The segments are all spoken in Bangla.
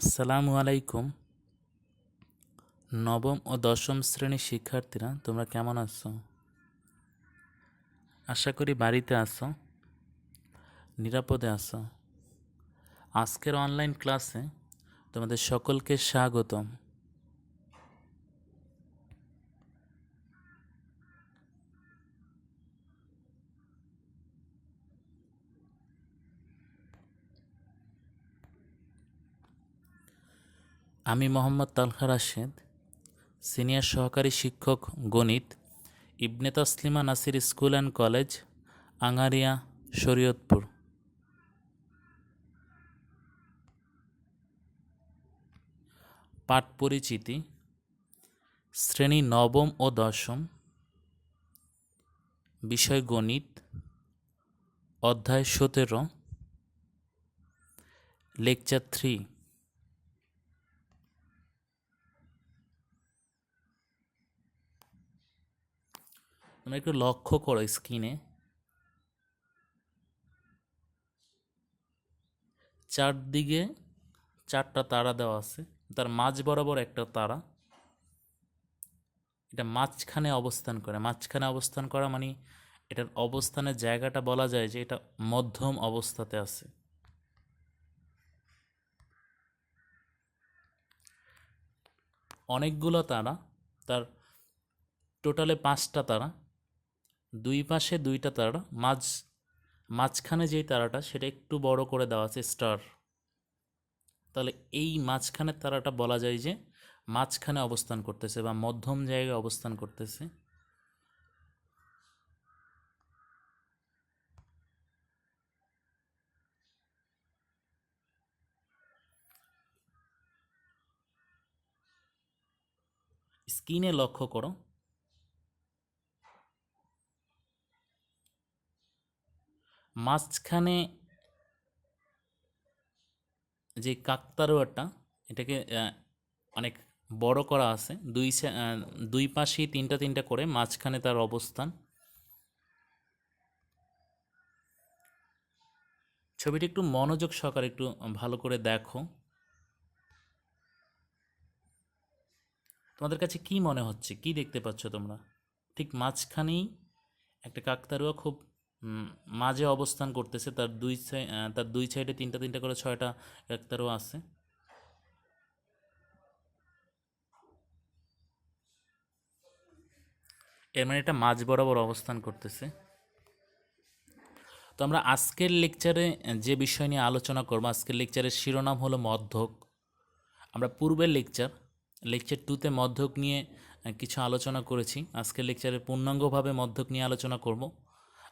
আসসালামু আলাইকুম। নবম ও দশম শ্রেণির শিক্ষার্থীরা, তোমরা কেমন আছো? আশা করি বাড়িতে আসো নিরাপদে আসো আজকের অনলাইন ক্লাসে তোমাদের সকলকে স্বাগতম। আমি মোহাম্মদ তালহা রাশেদ, সিনিয়র সহকারী শিক্ষক গণিত, Ibne Taslima Nasir school and college Angaria Shariatpur. পাঠ পরিচিতি শ্রেণি নবম ও দশম, বিষয় গণিত, অধ্যায় সতেরো, লেকচার থ্রি। তোমরা একটু লক্ষ্য করো স্ক্রিনে চারদিকে চারটা তারা দেওয়া আছে, তার মাঝ বরাবর একটা তারা। এটা মাঝখানে অবস্থান করে। মাঝখানে অবস্থান করা মানে এটার অবস্থানের জায়গাটা বলা যায় যে এটা মধ্যম অবস্থাতে আছে। অনেকগুলো তারা, তার টোটালে পাঁচটা তারা। দুই পাশে দুইটা তারা, মাঝ, মাঝখানে যেই তারাটা, সেটা একটু বড় করে দেওয়া আছে স্টার। তাহলে এই মাঝখানের তারাটা বলা যায় যে মাঝখানে অবস্থান করতেছে বা মধ্যম জায়গায় অবস্থান করতেছে। স্ক্রিনে লক্ষ্য করো মাঝখানে যে কাকতারুয়াটা, এটাকে অনেক বড় করা আছে। দুই দুই পাশেই তিনটা তিনটা করে মাঝখানে তার অবস্থান। ছবিটি একটু মনোযোগ সহকারে একটু ভালো করে দেখো। তোমাদের কাছে কি মনে হচ্ছে? কি দেখতে পাচ্ছ তোমরা? ঠিক মাঝখানেই একটা কাকতারুয়া খুব মাঝে অবস্থান করতেছে। তার দুই তার দুই সাইডে তিনটা তিনটা করে ছয়টা কাকতারুয়া আছে। এর মানে এটা মাঝ বরাবর অবস্থান করতেছে। তো আমরা আজকের লেকচারে যে বিষয় নিয়ে আলোচনা করব, আজকের লেকচারের শিরোনাম হলো মধ্যক। আমরা পূর্বের লেকচার লেকচার টুতে মধ্যক নিয়ে কিছু আলোচনা করেছি। আজকের লেকচারে পূর্ণাঙ্গভাবে মধ্যক নিয়ে আলোচনা করব।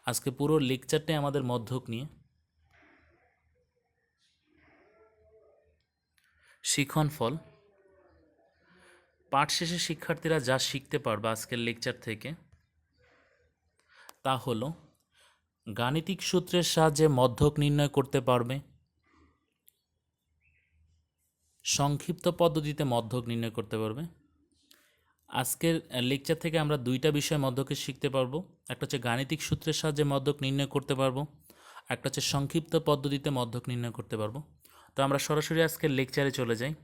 আজকে পুরো লেকচারটাই আমাদের মধ্যক নিয়ে। শিখন ফল। পাঠ শেষে শিক্ষার্থীরা যা শিখতে পারবে আজকের লেকচার থেকে, তা হলো, গাণিতিক সূত্রের সাহায্যে মধ্যক নির্ণয় করতে পারবে, সংক্ষিপ্ত পদ্ধতিতে মধ্যক নির্ণয় করতে পারবে আজকের লেকচার থেকে আমরা দুইটা বিষয় মধ্যকে শিখতে পারব। একটা হচ্ছে গাণিতিক সূত্রের সাহায্যে মধ্যক নির্ণয় করতে পারব। একটা হচ্ছে সংক্ষিপ্ত পদ্ধতিতে মধ্যক নির্ণয় করতে পারব। তো আমরা সরাসরি আজকের লেকচারে চলে যাই।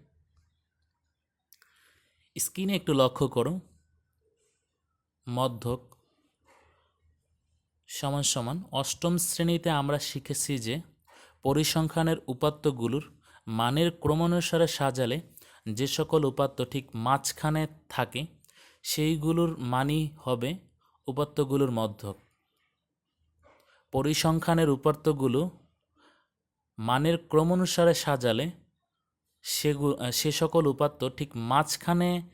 স্ক্রিনে একটু লক্ষ্য করো। মধ্যক সমান সমান অষ্টম শ্রেণীতে আমরা শিখেছি যে পরিসংখ্যানের উপাত্তগুলোর মানের ক্রমানুসারে সাজালে যে সকল উপাত্ত ঠিক মাঝখানে থাকে, সেইগুলোর মানই হবে উপাত্তগুলোর মধ্যক। পরিসংখ্যানের উপাত্তগুলো মানের ক্রমানুসারে সাজালে সেগু, সে সকল উপাত্ত ঠিক মাঝখানে,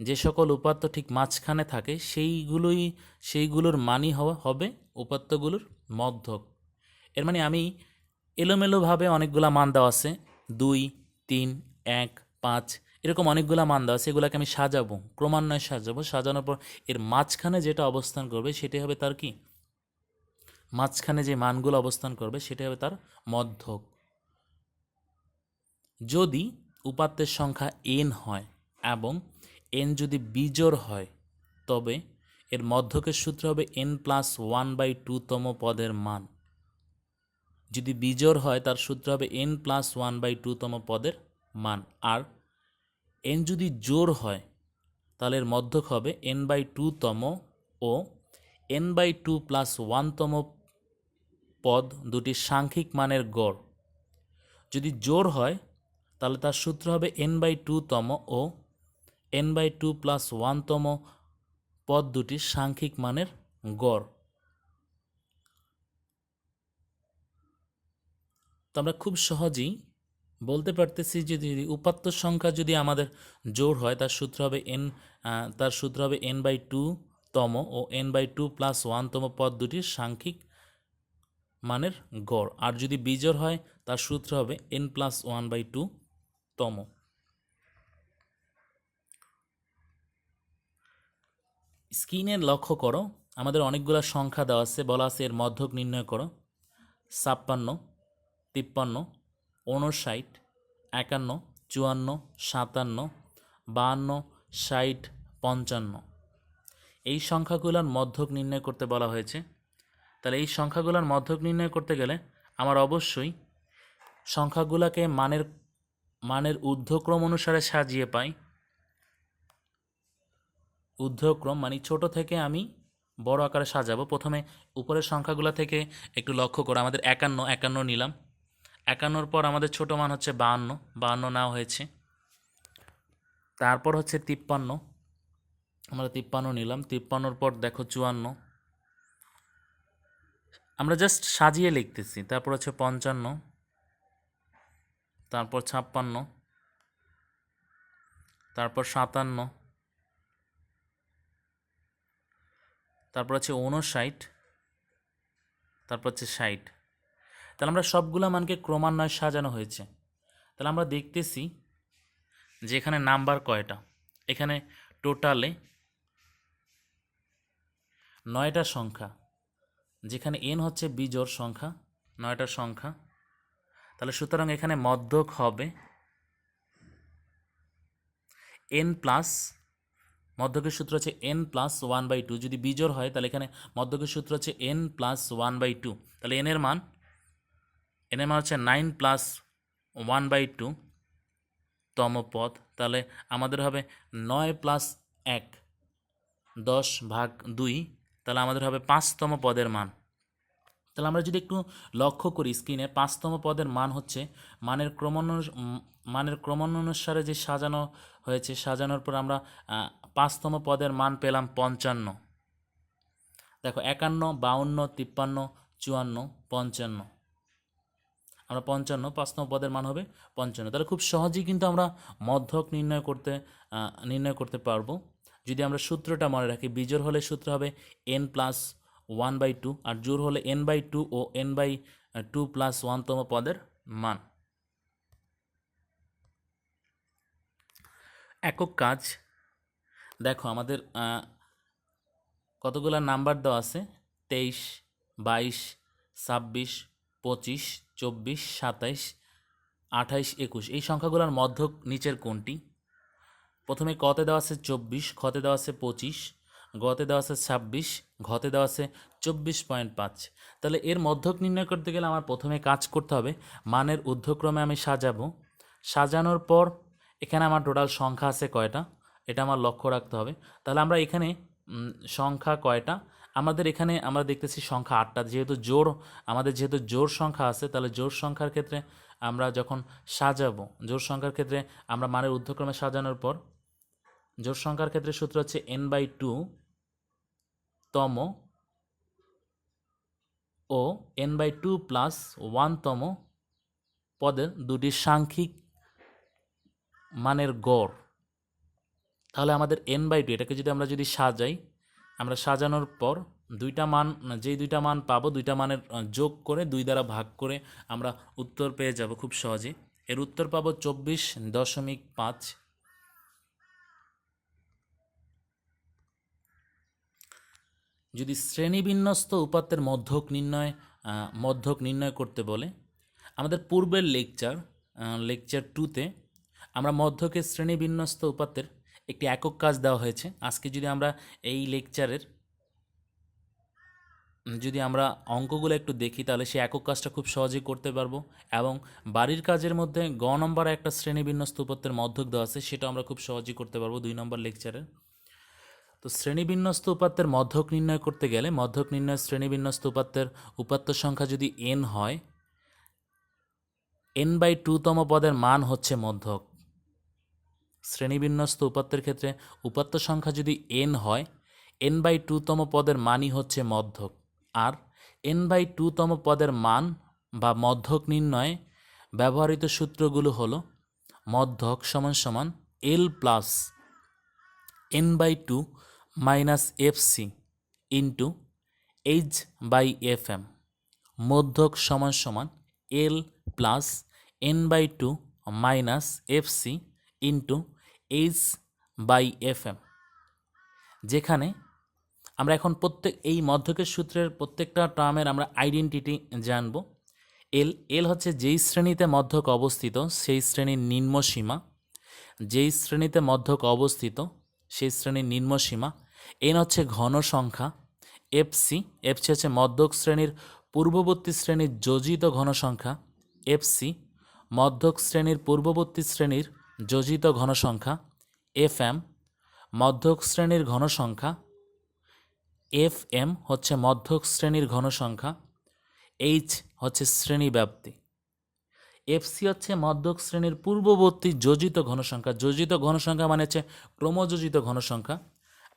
যে সকল উপাত্ত ঠিক মাঝখানে থাকে, সেইগুলোই, সেইগুলোর মানই হবে উপাত্তগুলোর মধ্যক। এর মানে আমি এলোমেলোভাবে অনেকগুলা মান দেওয়া আছে। দুই, তিন, এক পাঁচ, এরকম অনেকগুলা মান দেওয়া আছে এগুলোকে আমি সাজাবো, ক্রমান্বয়ে সাজাবো। সাজানোর পর এর মাঝখানে যেটা অবস্থান করবে সেটাই হবে তার কি? মাঝখানে যে মানগুলো অবস্থান করবে সেটাই হবে তার মধ্যক। যদি উপাত্তের সংখ্যা এন হয় এবং এন যদি বিজোর হয়, তবে এর মধ্যকের সূত্র হবে এন প্লাস ওয়ান বাই টুতম পদের মান। যদি বিজোড় হয়, তার সূত্র হবে এন প্লাস ওয়ান বাই টুতম পদের মান আর এন যদি জোর হয়, তাহলে মধ্যক হবে এন বাই টু তম ও এন বাই টু প্লাস ওয়ানতম পদ দুটি সাংখ্যিক মানের গড়। যদি জোর হয়, তাহলে তার সূত্র হবে এন বাই টু তম ও এন বাই টু প্লাস ওয়ানতম পদ দুটি সাংখ্যিক মানের গড়। তো আমরা খুব সহজেই বলতে পারতেছি যে যদি উপাত্ত সংখ্যা যদি আমাদের জোর হয়, তার সূত্র হবে এন তার সূত্র হবে এন বাই টু তম ও এন বাই টু প্লাস ওয়ানতম পদ দুটির সাংখ্যিক মানের গড়। আর যদি বিজোর হয়, তার সূত্র হবে N plus one by two তম। স্ক্রিনে লক্ষ্য করো, আমাদের অনেকগুলো সংখ্যা দেওয়া আছে, বলা আছে এর মধ্যক নির্ণয় করো। ছাপ্পান্ন, তিপ্পান্ন উনষাট একান্ন, চুয়ান্ন, সাতান্ন, বাহান্ন, ষাট, পঞ্চান্ন। এই সংখ্যাগুলোর মধ্যক নির্ণয় করতে বলা হয়েছে। তাহলে এই সংখ্যাগুলোর মধ্যক নির্ণয় করতে গেলে আমার অবশ্যই সংখ্যাগুলোকে মানের মানের ঊর্ধ্বক্রম অনুসারে সাজিয়ে পাই। ঊর্ধ্বক্রম মানে ছোট থেকে আমি বড় আকারে সাজাবো। প্রথমে উপরের সংখ্যাগুলো থেকে একটু লক্ষ্য করো আমাদের একান্ন একান্ন নিলাম। একান্নর পর আমাদের ছোট মান হচ্ছে বাহান্ন বাহান্ন নেওয়া হয়েছে। তারপর হচ্ছে তিপ্পান্ন। আমরা তিপ্পান্ন নিলাম, তিপ্পান্নর পর দেখো চুয়ান্ন। আমরা জাস্ট সাজিয়ে লিখতেছি, তারপর হচ্ছে পঞ্চান্ন, তারপর ছাপ্পান্ন, তারপর সাতান্ন, তারপর হচ্ছে উনষাট তারপর হচ্ছে ষাট। তাহলে আমরা সবগুলো মানকে ক্রমান্বয়ে সাজানো হয়েছে। তাহলে আমরা দেখতেছি যে এখানে নাম্বার কয়টা? এখানে টোটালে নয়টা সংখ্যা, যেখানে এন হচ্ছে বিজোর সংখ্যা, নয়টা সংখ্যা। তাহলে সুতরাং এখানে মধ্যক হবে এন প্লাস মধ্যকের সূত্র হচ্ছে N plus one by two যদি বিজোড় হয়, তাহলে এখানে মধ্যকের সূত্র হচ্ছে N plus one by two তাহলে এনের মান এনের মান হচ্ছে nine plus one by two তম পদ। তাহলে আমাদের হবে নয় প্লাস এক, দশ ভাগ দুই, তাহলে আমাদের হবে পাঁচতম পদের মান। তাহলে আমরা যদি একটু লক্ষ্য করি স্ক্রিনে পাঁচতম পদের মান হচ্ছে মানের ক্রমান্য মানের ক্রমানুসারে যে সাজানো হয়েছে, সাজানোর পর আমরা পাঁচতম পদের মান পেলাম পঞ্চান্ন। দেখো, একান্ন, বাউন্ন, তিপ্পান্ন, চুয়ান্ন, পঞ্চান্ন। আমরা পঞ্চান্ন পাঁচতম পদের মান হবে পঞ্চান্ন। তাহলে খুব সহজেই কিন্তু আমরা মধ্যক নির্ণয় করতে নির্ণয় করতে পারব। যদি আমরা সূত্রটা মনে রাখি বিজোর হলে সূত্র হবে N plus one by two আর জোর হলে এন বাই টু ও এন বাই টু প্লাস ওয়ানতম পদের মান। একক কাজ, দেখো আমাদের কতগুলো নাম্বার দেওয়া আছে? তেইশ, বাইশ, ছাব্বিশ, পঁচিশ চব্বিশ, সাতাইশ, আঠাইশ, একুশ। এই সংখ্যাগুলোর মধ্যক নিচের কোনটি? প্রথমে কতে দেওয়া আছে চব্বিশ, খতে দেওয়া আছে পঁচিশ, গতে দেওয়া আছে ছাব্বিশ, ঘতে দেওয়া আছে চব্বিশ পয়েন্ট পাঁচ। তাহলে এর মধ্যক নির্ণয় করতে গেলে আমার প্রথমে কাজ করতে হবে, মানের ঊর্ধ্বক্রমে আমি সাজাবো। সাজানোর পর এখানে আমার টোটাল সংখ্যা আছে কয়টা? এটা আমার লক্ষ্য রাখতে হবে। তাহলে আমরা এখানে সংখ্যা কয়টা? আমাদের এখানে আমরা দেখতেছি সংখ্যা আটটা। যেহেতু জোর, আমাদের যেহেতু জোর সংখ্যা আছে, তাহলে জোর সংখ্যার ক্ষেত্রে আমরা যখন সাজাবো, জোর সংখ্যার ক্ষেত্রে আমরা মানের ঊর্ধ্বক্রমে সাজানোর পর, জোর সংখ্যার ক্ষেত্রে সূত্র হচ্ছে এন বাই টু তম ও এন বাই টু প্লাস ওয়ানতম পদের দুটি সাংখ্যিক মানের গড়। তাহলে আমাদের এন বাই টু এটাকে যদি আমরা যদি সাজাই আমরা সাজানোর পর দুইটা মান, যেই দুইটা মান পাবো, দুইটা মানের যোগ করে দুই দ্বারা ভাগ করে আমরা উত্তর পেয়ে যাব খুব সহজে এর উত্তর পাবো চব্বিশ দশমিক পাঁচ। যদি শ্রেণীবিন্যস্ত উপাত্তের মধ্যক নির্ণয় মধ্যক নির্ণয় করতে বলে, আমাদের পূর্বের লেকচার লেকচার টুতে আমরা মধ্যকের শ্রেণীবিন্যস্ত উপাত্তের একটি একক কাজ দেওয়া হয়েছে। আজকে যদি আমরা এই লেকচারের, যদি আমরা অঙ্কগুলো একটু দেখি, তাহলে সেই একক কাজটা খুব সহজেই করতে পারব। এবং বাড়ির কাজের মধ্যে গ নম্বরে একটা শ্রেণি বিন্যস্ত উপাত্তের মধ্যক দেওয়া আছে, সেটা আমরা খুব সহজেই করতে পারব দুই নম্বর লেকচারে তো শ্রেণীবিন্যস্ত উপাত্তের মধ্যক নির্ণয় করতে গেলে, মধ্যক নির্ণয় শ্রেণীবিন্যস্ত উপাত্তের উপাত্ত সংখ্যা যদি এন হয় এন বাই টুতম পদের মান হচ্ছে মধ্যক। শ্রেণীবিন্যস্ত উপাত্তের ক্ষেত্রে উপাত্ত সংখ্যা যদি এন হয় এন বাই টুতম পদের মানই হচ্ছে মধ্যক। আর এন বাই টুতম পদের মান বা মধ্যক নির্ণয়ে ব্যবহৃত সূত্রগুলো হল মধ্যক সমান সমান L plus N by two minus F C into H by F M মধ্যক সমান সমান L plus N by two minus F C into H by F M যেখানে আমরা এখন প্রত্যেক, এই মধ্যকের সূত্রের প্রত্যেকটা টার্মের আমরা আইডেন্টিটি জানব। এল এল হচ্ছে যেই শ্রেণীতে মধ্যক অবস্থিত, সেই শ্রেণির নিম্ন সীমা। যেই শ্রেণীতে মধ্যক অবস্থিত, সেই শ্রেণির নিম্ন সীমা। এন হচ্ছে ঘন সংখ্যা এফ সি এফ সি হচ্ছে মধ্যক শ্রেণির পূর্ববর্তী শ্রেণির যোজিত ঘন সংখ্যা এফ সি মধ্যক শ্রেণির পূর্ববর্তী শ্রেণির যোজিত ঘন সংখ্যা এফ এম মধ্যক শ্রেণির ঘন সংখ্যা এফ এম হচ্ছে মধ্যক শ্রেণির ঘন সংখ্যা এইচ হচ্ছে শ্রেণি ব্যাপ্তি এফসি হচ্ছে মধ্যক শ্রেণির পূর্ববর্তী যোজিত ঘনসংখ্যা। যোজিত ঘনসংখ্যা মানে হচ্ছে ক্রমযোজিত ঘনসংখ্যা।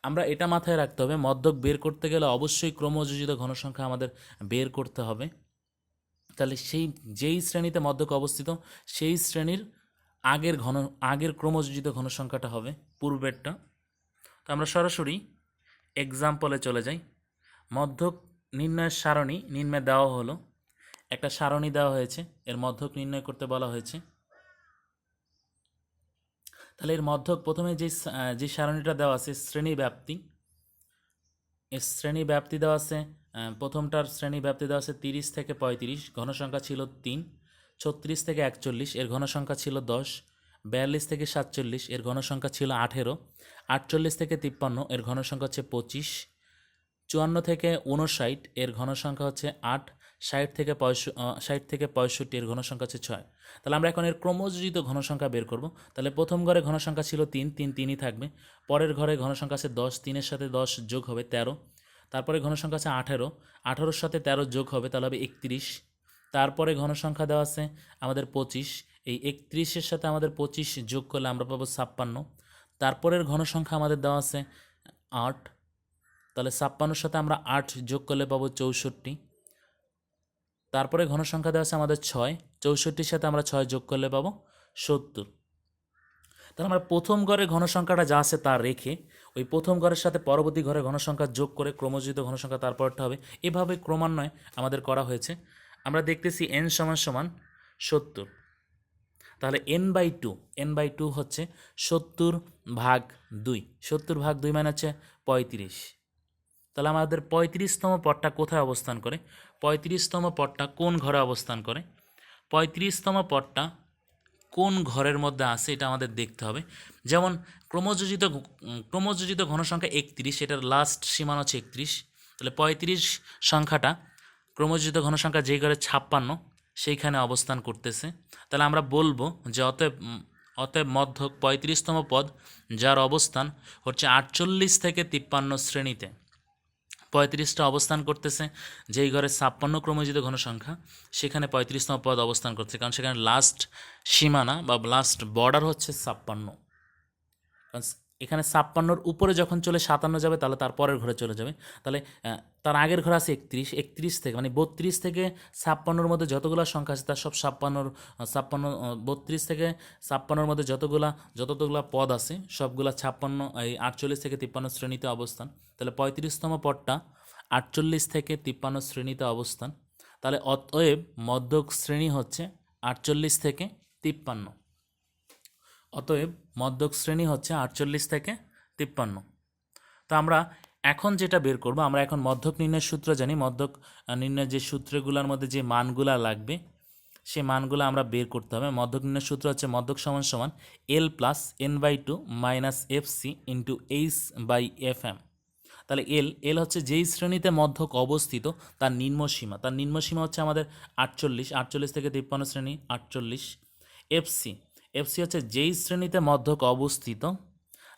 আমরা এটা মাথায় রাখতে হবে, মধ্যক বের করতে গেলে অবশ্যই ক্রমযোজিত ঘনসংখ্যা আমাদের বের করতে হবে। তাহলে সেই, যেই শ্রেণীতে মধ্যক অবস্থিত, সেই শ্রেণির আগের ঘন, আগের ক্রমযোজিত ঘনসংখ্যাটা হবে পূর্বেরটা। তো আমরা সরাসরি এক্সাম্পলে চলে যাই। মধ্যক নির্ণয়ের সারণী নিম্নে দেওয়া হলো। একটা সারণী দেওয়া হয়েছে, এর মধ্যক নির্ণয় করতে বলা হয়েছে। তাহলে এর মধ্যক প্রথমে যে যে সারণীটা দেওয়া আছে, শ্রেণি ব্যাপ্তি। এর শ্রেণি ব্যাপ্তি দেওয়া আছে প্রথমটার শ্রেণি ব্যাপ্তি দেওয়া আছে তিরিশ থেকে পঁয়ত্রিশ, ঘনসংখ্যা ছিল তিন। ছত্রিশ থেকে একচল্লিশ, এর ঘনসংখ্যা ছিল দশ। বিয়াল্লিশ থেকে সাতচল্লিশ, এর ঘনসংখ্যা ছিল আঠেরো। আটচল্লিশ থেকে তিপ্পান্ন, এর ঘনসংখ্যা হচ্ছে পঁচিশ। চুয়ান্ন থেকে উনষাট এর ঘনসংখ্যা হচ্ছে আট। ষাট থেকে পঁয়ষ ষাট থেকে পঁয়ষট্টি, এর ঘনসংখ্যা হচ্ছে ছয়। তাহলে আমরা এখন এর ক্রমযোজিত ঘনসংখ্যা বের করব। তাহলে প্রথম ঘরে ঘনসংখ্যা ছিল তিন তিন তিনই থাকবে। পরের ঘরে ঘনসংখ্যা আছে দশ, তিনের সাথে দশ যোগ হবে তেরো। তারপরে ঘনসংখ্যা আছে আঠেরো। আঠেরোর সাথে তেরো যোগ হবে, তাহলে হবে একত্রিশ। তারপরে ঘনসংখ্যা দেওয়া আছে, আমাদের পঁচিশ। এই একত্রিশের সাথে আমাদের পঁচিশ যোগ করলে আমরা পাবো ছাপ্পান্ন। তারপরের ঘনসংখ্যা আমাদের দেওয়া আছে আট। তাহলে ছাপ্পান্নর সাথে আমরা আট যোগ করলে পাবো চৌষট্টি। তারপরে ঘনসংখ্যা দেওয়া আছে আমাদের ছয়। চৌষট্টির সাথে আমরা ছয় যোগ করলে পাবো সত্তর। তাহলে আমরা প্রথম ঘরের ঘনসংখ্যাটা যা আছে তা রেখে ওই প্রথম ঘরের সাথে পরবর্তী ঘরের ঘনসংখ্যা যোগ করে ক্রমযোজিত ঘনসংখ্যা তারপরটা হবে। এভাবে ক্রমান্বয়ে আমাদের করা হয়েছে। আমরা দেখতেছি এন সমান সমান সত্তর। তাহলে N by two N by two হচ্ছে সত্তর ভাগ দুই। সত্তর ভাগ দুই মানে হচ্ছে পঁয়ত্রিশ। তাহলে আমাদের পঁয়ত্রিশতম পটটা কোথায় অবস্থান করে? পঁয়ত্রিশতম পটটা কোন ঘরে অবস্থান করে? পঁয়ত্রিশতম পটটা কোন ঘরের মধ্যে আছে এটা আমাদের দেখতে হবে। যেমন ক্রমযোজিত ক্রমযোজিত ঘনসংখ্যা একত্রিশ, এটার লাস্ট সীমানা হচ্ছে একত্রিশ। তাহলে পঁয়ত্রিশ সংখ্যাটা ক্রমযোজিত ঘনসংখ্যা যেই ঘরে ছাপ্পান্ন, সেইখানে অবস্থান করতেছে। তাহলে আমরা বলব যে অতএব অতএব মধ্যক পঁয়ত্রিশতম পদ, যার অবস্থান হচ্ছে আটচল্লিশ থেকে তিপ্পান্ন শ্রেণীতে। পঁয়ত্রিশটা অবস্থান করতেছে, যেই ঘরে ছাপ্পান্ন ক্রমজিত ঘনসংখ্যা, সেখানে পঁয়ত্রিশতম পদ অবস্থান করছে কারণ সেখানে লাস্ট সীমানা বা লাস্ট বর্ডার হচ্ছে ছাপ্পান্ন। এখানে ছাপ্পান্নর উপরে যখন চলে সাতান্ন যাবে, তাহলে তার পরের ঘরে চলে যাবে। তাহলে তার আগের ঘরে আছে একত্রিশ একত্রিশ থেকে মানে বত্রিশ থেকে ছাপ্পান্নর মধ্যে যতগুলো সংখ্যা আছে, তার সব ছাপ্পান্নর ছাপ্পান্ন বত্রিশ থেকে ছাপ্পান্নর মধ্যে যতগুলা যতগুলা পদ আছে, সবগুলা ছাপ্পান্ন, এই আটচল্লিশ থেকে তিপ্পান্ন শ্রেণীতে অবস্থান। তাহলে পঁয়ত্রিশতম পদটা আটচল্লিশ থেকে তিপ্পান্ন শ্রেণীতে অবস্থান। তাহলে অতএব মধ্যক শ্রেণি হচ্ছে আটচল্লিশ থেকে তিপ্পান্ন। অতএব মধ্যক শ্রেণি হচ্ছে আটচল্লিশ থেকে তিপ্পান্ন। তো আমরা এখন যেটা বের করব, আমরা এখন মধ্যক নির্ণয়ের সূত্র জানি। মধ্যক নির্ণয়ের যে সূত্রগুলোর মধ্যে যে মানগুলা লাগবে সে মানগুলো আমরা বের করতে হবে। মধ্যক নির্ণয়ের সূত্র হচ্ছে মধ্যক সমান সমান L plus N by two minus F C into H by F M তাহলে এল এল হচ্ছে যেই শ্রেণীতে মধ্যক অবস্থিত, তার নিম্ন সীমা। তার নিম্ন সীমা হচ্ছে আমাদের আটচল্লিশ আটচল্লিশ থেকে তিপ্পান্ন শ্রেণি, আটচল্লিশ এফসি এফসি হচ্ছে যেই শ্রেণীতে মধ্যক অবস্থিত,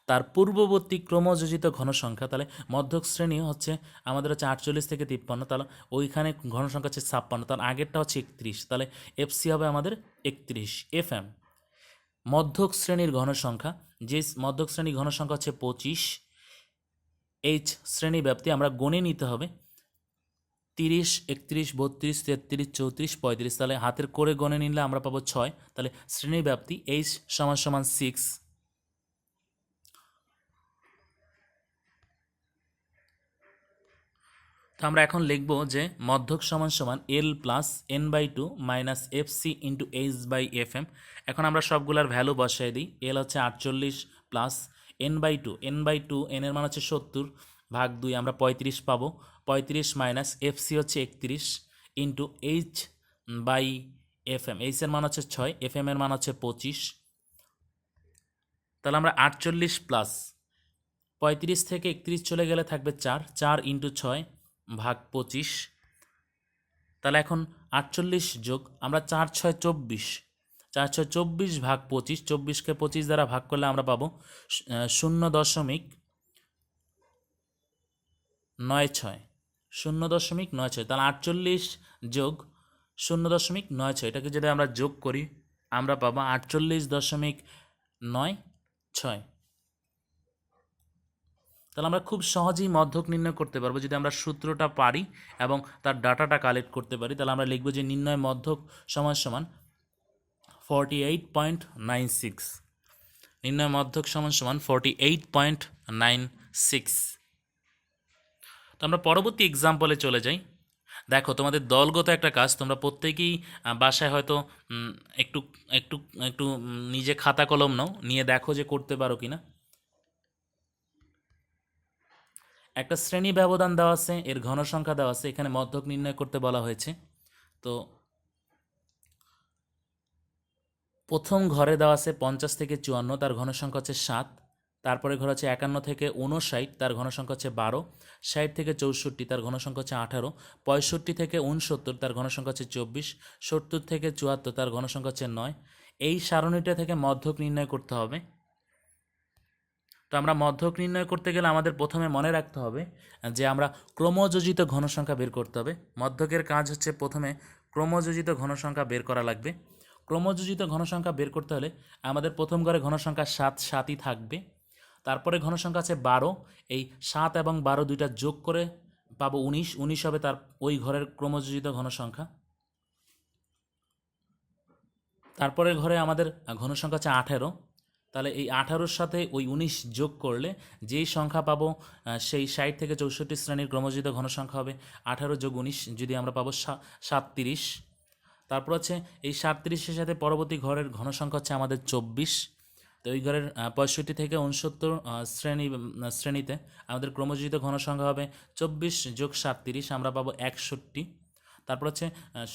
তার পূর্ববর্তী ক্রমযোজিত ঘনসংখ্যা, তাহলে মধ্যক শ্রেণি হচ্ছে আমাদের হচ্ছে আটচল্লিশ থেকে তিপ্পান্ন, তাহলে ওইখানে ঘনসংখ্যা হচ্ছে ছাপ্পান্ন, তার আগেরটা হচ্ছে একত্রিশ, তাহলে এফসি হবে আমাদের একত্রিশ এফ এম মধ্যক শ্রেণির ঘনসংখ্যা, যে মধ্যক শ্রেণির ঘনসংখ্যা হচ্ছে পঁচিশ, এইচ শ্রেণি ব্যাপ্তি আমরা গণে নিতে হবে তিরিশ, একত্রিশ, বত্রিশ, তেত্রিশ, চৌত্রিশ, পঁয়ত্রিশ। তাহলে হাতের করে গণে নিলে আমরা পাবো ছয়। তাহলে শ্রেণি ব্যাপ্তি এইচ সমান সমান সিক্স। তো আমরা এখন লিখব যে মধ্যক সমান সমান L plus N by two minus F C into H by F M. এখন আমরা সবগুলার ভ্যালু বসাই দিই। এল হচ্ছে আটচল্লিশ plus N by two. N by two N এর মান হচ্ছে সত্তর। ভাগ দুই আমরা পঁয়ত্রিশ পাবো। পঁয়ত্রিশ মাইনাস এফ সি হচ্ছে একত্রিশ into H by F M H এর মান হচ্ছে ছয় এফ এম এর মান হচ্ছে পঁচিশ। তাহলে আমরা আটচল্লিশ প্লাস পঁয়ত্রিশ থেকে একত্রিশ চলে গেলে থাকবে চার চার ইন্টু ছয় ভাগ পঁচিশ। তাহলে এখন আটচল্লিশ যোগ, আমরা চার, ছয়, চব্বিশ। চার, ছয়, চব্বিশ ভাগ পঁচিশ, চব্বিশকে পঁচিশ দ্বারা ভাগ করলে আমরা পাবো শূন্য দশমিক নয় ছয়। শূন্য দশমিক নয় ছয়। তাহলে আটচল্লিশ যোগ শূন্য দশমিক নয় ছয়। এটাকে যদি আমরা যোগ করি, আমরা পাবো আটচল্লিশ দশমিক নয় ছয়। তাহলে আমরা খুব সহজেই মধ্যক নির্ণয় করতে পারব। যদি আমরা সূত্রটা পারি এবং তার ডাটাটা কালেক্ট করতে পারি, তাহলে আমরা লিখব যে নির্ণয় মধ্যক সমান সমান forty eight point nine six নির্ণয় মধ্যক সমান সমান forty eight point nine six আমরা পরবর্তী এক্সাম্পলে চলে যাই। দেখো, তোমাদের দলগত একটা কাজ, তোমরা প্রত্যেকেই বাসায় হয়তো একটু একটু একটু নিজে খাতা কলম নাও, নিয়ে দেখো যে করতে পারো কিনা। একটা শ্রেণি ব্যবধান দেওয়া আছে, এর ঘনসংখ্যা দেওয়া আছে, এখানে মধ্যক নির্ণয় করতে বলা হয়েছে। তো, প্রথম ঘরে দেওয়া আছে পঞ্চাশ থেকে চুয়ান্ন, তার ঘনসংখ্যা হচ্ছে সাত। তারপরে ঘর হচ্ছে একান্ন থেকে উনষাট তার ঘনসংখ্যা হচ্ছে বারো। ষাট থেকে চৌষট্টি, তার ঘনসংখ্যা হচ্ছে আঠারো। পঁয়ষট্টি থেকে উনসত্তর তার ঘনসংখ্যা হচ্ছে চব্বিশ। সত্তর থেকে চুয়াত্তর, তার ঘনসংখ্যা হচ্ছে নয়। এই সারণীটা থেকে মধ্যক নির্ণয় করতে হবে। তো আমরা মধ্যক নির্ণয় করতে গেলে আমাদের প্রথমে মনে রাখতে হবে যে আমরা ক্রমযোজিত ঘনসংখ্যা বের করতে হবে। মধ্যকের কাজ হচ্ছে প্রথমে ক্রমযোজিত ঘনসংখ্যা বের করা লাগবে। ক্রমযোজিত ঘনসংখ্যা বের করতে হলে আমাদের প্রথম ঘরে ঘনসংখ্যা সাত, সাতই থাকবে। তারপরে ঘনসংখ্যা আছে বারো। এই সাত এবং বারো দুইটা যোগ করে পাবো উনিশ। উনিশ হবে তার ওই ঘরের ক্রমযোজিত ঘনসংখ্যা। তারপরের ঘরে আমাদের ঘনসংখ্যা আছে আঠেরো। তাহলে এই আঠারোর সাথে ওই উনিশ যোগ করলে যেই সংখ্যা পাবো সেই ষাট থেকে চৌষট্টি শ্রেণির ক্রমজিত ঘনসংখ্যা হবে আঠারো যোগ উনিশ। যদি আমরা পাবো সাতত্রিশ। তারপর হচ্ছে এই সাতত্রিশের সাথে পরবর্তী ঘরের ঘনসংখ্যা হচ্ছে আমাদের চব্বিশ। তো ওই ঘরের পঁয়ষট্টি থেকে উনসত্তর শ্রেণি শ্রেণীতে আমাদের ক্রমজিত ঘনসংখ্যা হবে চব্বিশ যোগ সাতত্রিশ, আমরা পাবো একষট্টি। তারপর হচ্ছে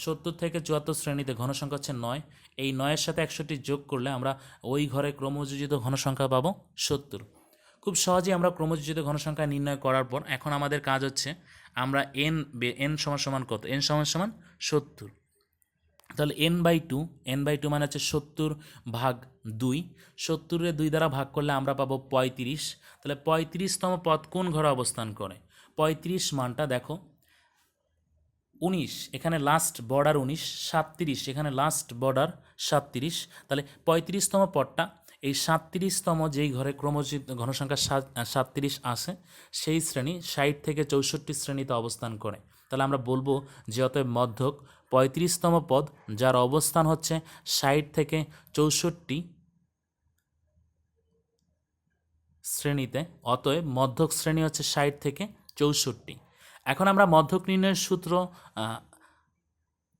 সত্তর থেকে চুয়াত্তর শ্রেণীতে ঘনসংখ্যা হচ্ছে নয়। এই নয়ের সাথে একষট্টি যোগ করলে আমরা ওই ঘরে ক্রমযোজিত ঘনসংখ্যা পাবো সত্তর। খুব সহজেই আমরা ক্রমযোজিত ঘনসংখ্যা নির্ণয় করার পর, এখন আমাদের কাজ হচ্ছে, আমরা এন এন সমান সমান কত? এন সমান সমান সত্তর। তাহলে N by two N by two মানে হচ্ছে সত্তর ভাগ দুই। সত্তরের দুই দ্বারা ভাগ করলে আমরা পাবো পঁয়ত্রিশ। তাহলে পঁয়ত্রিশতম পদ কোন ঘরে অবস্থান করে? পঁয়ত্রিশ মানটা দেখো। উনিশ, এখানে লাস্ট বর্ডার উনিশ, সাতত্রিশ, এখানে লাস্ট বর্ডার সাতত্রিশ। তাহলে পঁয়ত্রিশতম পদটা, এই সাতত্রিশতম যেই ঘরে ক্রমজিত ঘনসংখ্যা সাত, সাতত্রিশ আসে সেই শ্রেণি ষাট থেকে চৌষট্টি শ্রেণীতে অবস্থান করে। তাহলে আমরা বলব যে অতএব মধ্যক পঁয়ত্রিশতম পদ, যার অবস্থান হচ্ছে ষাট থেকে চৌষট্টি শ্রেণীতে, অতএব মধ্যক শ্রেণি হচ্ছে ষাট থেকে চৌষট্টি। এখন আমরা মধ্যক নির্ণয়ের সূত্র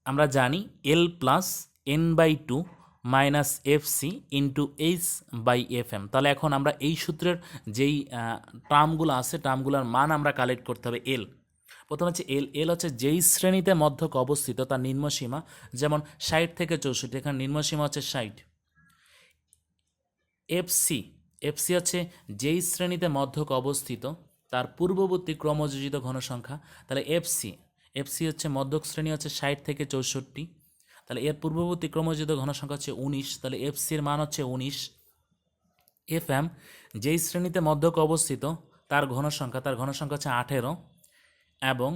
আমরা জানি L plus N by two minus F C into H by F M তাহলে এখন আমরা এই সূত্রের যেই টার্মগুলো আছে টার্মগুলোর মান আমরা কালেক্ট করতে হবে এল প্রথম হচ্ছে এল এল হচ্ছে যেই শ্রেণীতে মধ্যক অবস্থিত, তার নিম্নসীমা যেমন ষাট থেকে চৌষট্টি, এখানে নিম্নসীমা হচ্ছে ষাট। এফসি এফসি হচ্ছে যেই শ্রেণীতে মধ্যক অবস্থিত, তার পূর্ববর্তী ক্রমযোজিত ঘনসংখ্যা, তাহলে এফসি এফসি হচ্ছে মধ্যক শ্রেণি হচ্ছে ষাট থেকে চৌষট্টি, তাহলে এর পূর্ববর্তী ক্রমযোজিত ঘনসংখ্যা হচ্ছে উনিশ, তাহলে এফসির মান হচ্ছে উনিশ। এফ এম যেই শ্রেণীতে মধ্যক অবস্থিত, তার ঘনসংখ্যা তার ঘনসংখ্যা হচ্ছে আঠেরো এবং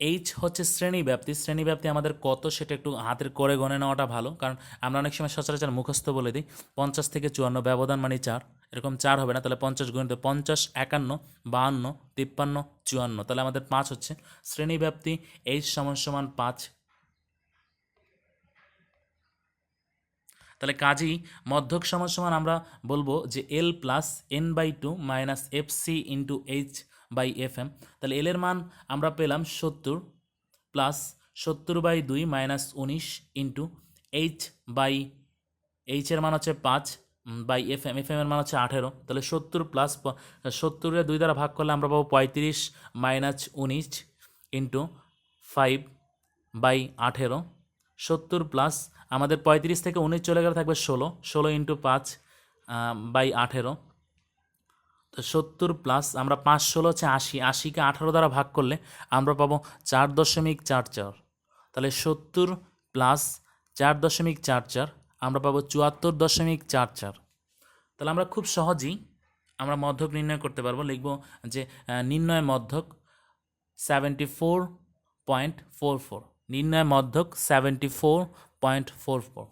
এইচ হচ্ছে শ্রেণি ব্যাপ্তি। শ্রেণি ব্যাপ্তি আমাদের কত সেটা একটু হাতের করে গণে নেওয়াটা ভালো। কারণ আমরা অনেক সময় সচরাচর মুখস্থ বলে দিই, পঞ্চাশ থেকে চুয়ান্ন ব্যবধান মানে চার। এরকম চার হবে না, তাহলে পঞ্চাশ গুণিত পঞ্চাশ, একান্ন, বাহান্ন, তিপ্পান্ন, চুয়ান্ন। তাহলে আমাদের পাঁচ হচ্ছে। শ্রেণি ব্যাপ্তি এইচ সমান সমান পাঁচ। তাহলে কাজেই মধ্যক সমান সমান আমরা বলব যে L plus N by two minus F C into H by F M তাহলে এলের মান আমরা পেলাম সত্তর প্লাস সত্তর বাই দুই মাইনাস উনিশ ইন্টু এইচ বাই এইচের মান হচ্ছে পাঁচ by F M F M এর মান হচ্ছে আঠেরো। তাহলে সত্তর প্লাস সত্তরের দুই দ্বারা ভাগ করলে আমরা পাবো পঁয়ত্রিশ মাইনাস উনিশ ইন্টু ফাইভ বাই আঠেরো। সত্তর প্লাস আমাদের পঁয়ত্রিশ থেকে উনিশ চলে গেলে থাকবে ষোলো ষোলো ইন্টু পাঁচ বাই আঠেরো। সত্তর প্লাস আমরা পাঁচ ষোলো হচ্ছে আশি। আশিকে আঠারো দ্বারা ভাগ করলে আমরা পাবো চার দশমিক চার চার। তাহলে সত্তর প্লাস চার দশমিক চার চার, আমরা পাবো চুয়াত্তর দশমিক চার চার। তাহলে আমরা খুব সহজেই আমরা মধ্যক নির্ণয় করতে পারব। লিখব যে নির্ণয় মধ্যক seventy four point four four নির্ণয় মধ্যক seventy four point four four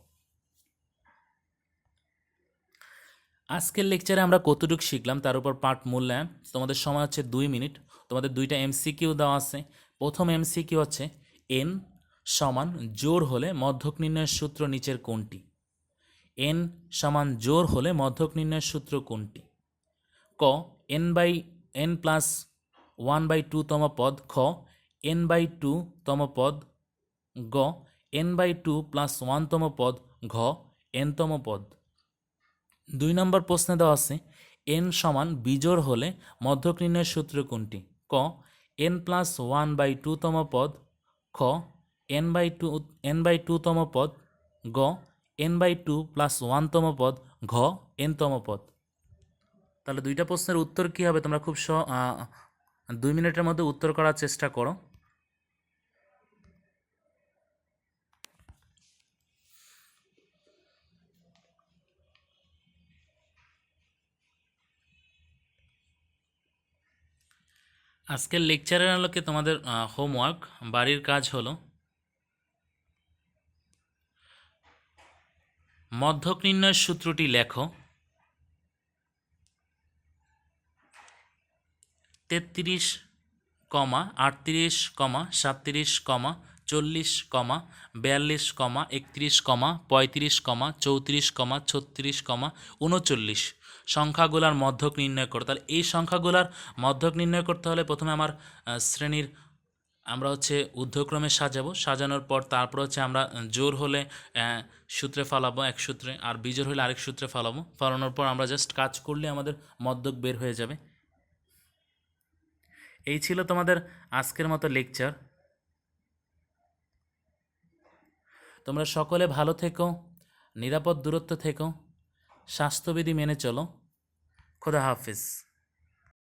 আজকের লেকচারে আমরা কতটুকু শিখলাম, তার উপর পার্ট মূল্যায়ন। তোমাদের সময় হচ্ছে দুই মিনিট। তোমাদের দুইটা এমসিকিউ দেওয়া আছে। প্রথম এমসিকিউ হচ্ছে এন সমান জোর হলে মধ্যক নির্ণয়ের সূত্র নিচের কোনটি? এন সমান জোর হলে মধ্যক নির্ণয়ের সূত্র কোনটি? ক, N by N plus one by two তম পদ। খ, এন বাই টু তম পদ। গ, এন বাই টু প্লাস ওয়ানতম পদ। ঘ এনতম পদ। দুই নম্বর প্রশ্নে দেওয়া আছে এন সমান বিজোড় হলে মধ্যক নির্ণয়ের সূত্র কোনটি? ক এন প্লাস ওয়ান বাই টুতম পদ, খ N by two N by টুতম পদ, গ এন বাই টু প্লাস ওয়ানতম পদ, ঘ এনতম পদ। তাহলে দুইটা প্রশ্নের উত্তর কী হবে? তোমরা খুব স দুই মিনিটের মধ্যে উত্তর করার চেষ্টা করো। আজকের লেকচারের আলোকে তোমাদের হোমওয়ার্ক বাড়ির কাজ হলো মধ্যক নির্ণয়ের সূত্রটি লেখো। তেত্রিশ কমা, আটত্রিশ কমা, সাতত্রিশ কমা, চল্লিশ কমা, বিয়াল্লিশ কমা, একত্রিশ কমা, পঁয়ত্রিশ কমা, চৌত্রিশ কমা, ছত্রিশ কমা, উনচল্লিশ। সংখ্যাগুলার মধ্যক নির্ণয় করো তাহলে এই সংখ্যাগুলার মধ্যক নির্ণয় করতে হলে প্রথমে আমার শ্রেণির আমরা হচ্ছে ঊর্ধ্বক্রমে সাজাবো। সাজানোর পর তারপর হচ্ছে আমরা জোর হলে সূত্রে ফালাবো এক সূত্রে, আর বিজোর হলে আরেক সূত্রে ফালাবো। ফালানোর পর আমরা জাস্ট কাজ করলে আমাদের মধ্যক বের হয়ে যাবে। এই ছিল তোমাদের আজকের মতো লেকচার তোমরা সকলে ভালো থেকো, নিরাপদ দূরত্ব থেকো, স্বাস্থ্যবিধি মেনে চলো। খোদা হাফিজ